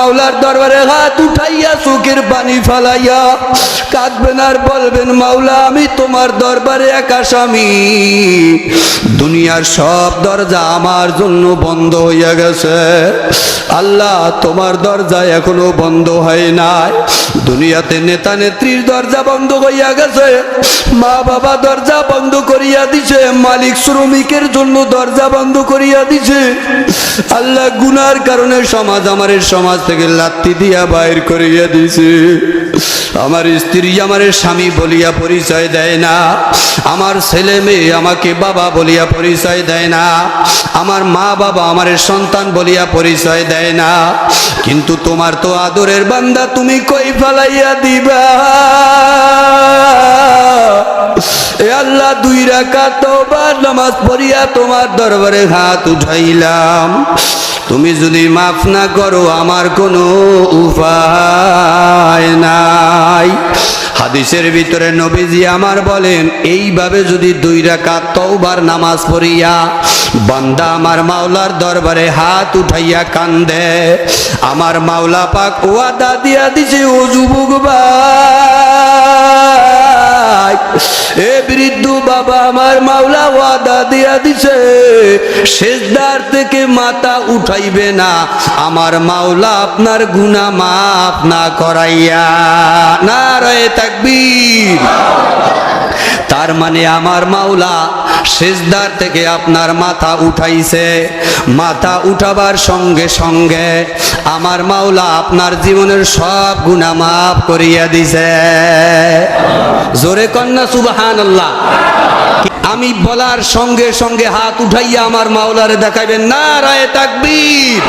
মাওলার দরবারে হাত উঠাইয়া চোখের পানি ফালাইয়া, কাঁদবেন আর বলবেন, মাওলা, আমি তোমার দরবারে এক আসামি দুনিয়ার সব দরজা আমার জন্য বন্ধ হইয়া গেছে। আল্লাহ, তোমার দরজা এখনও বন্ধ হয় নাই। দুনিয়াতে নেতা নেত্রীর দরজা বন্ধ হইয়া গেছে। মা বাবা দরজা বন্ধ করিয়া দিছে। মালিক শ্রমিকের জন্য দরজা বন্ধ করিয়া দিছে। আল্লাহ, গুনার কারণে সমাজ আমার সমাজ থেকে লাত্তি দিয়া বাইর করিয়া দিছে। আমার স্ত্রী আমার স্বামী বলিয়া পরিচয় দেয় না। আমার ছেলে মেয়ে আমাকে বাবা বলিয়া পরিচয় দেয় না। আমার মা বাবা আমার সন্তান বলিয়া পরিচয় দেয় না। কিন্তু তোমার তো আদরের বান্দা তুমি কই ফেলাইয়া দিবা? দুই রাখা তোবার নামাজ পড়িয়া তোমার দরবারে হাত উঠাইলাম। তুমি যদি মাফ না করো, আমার কোনো উপায় নাই। হাদিসের ভিতরে নবীজি আমার বলেন, এইভাবে যদি দুই রাকাত তওবার, নামাজ পড়িয়া বান্দা আমার মাওলার দরবারে হাত উঠাইয়া কান্দে, আমার মাওলা পাক ওয়াদা দিয়া দিছে ও যুবক ভাই বৃদ্ধ বাবা আমার মাওলা ওয়াদা দিয়া দিছে শেষদার থেকে মাথা উঠাইবে না। আমার মাওলা আপনার গুনা মাফ না করাইয়া। না রয়ে তাকবীর। তার মানে আমার মাওলা শেষদার থেকে আপনার মাথা উঠাইছে। মাথা উঠাবার সঙ্গে সঙ্গে আমার মাওলা আপনার জীবনের সব গুণা মাফ করিয়া দিছে। জোরে কন্যা সুবাহান আল্লাহ আমি বলার সঙ্গে সঙ্গে হাত উঠাইয়া আমার মাওলারে দেখাইবেন না রায় তাকবীর।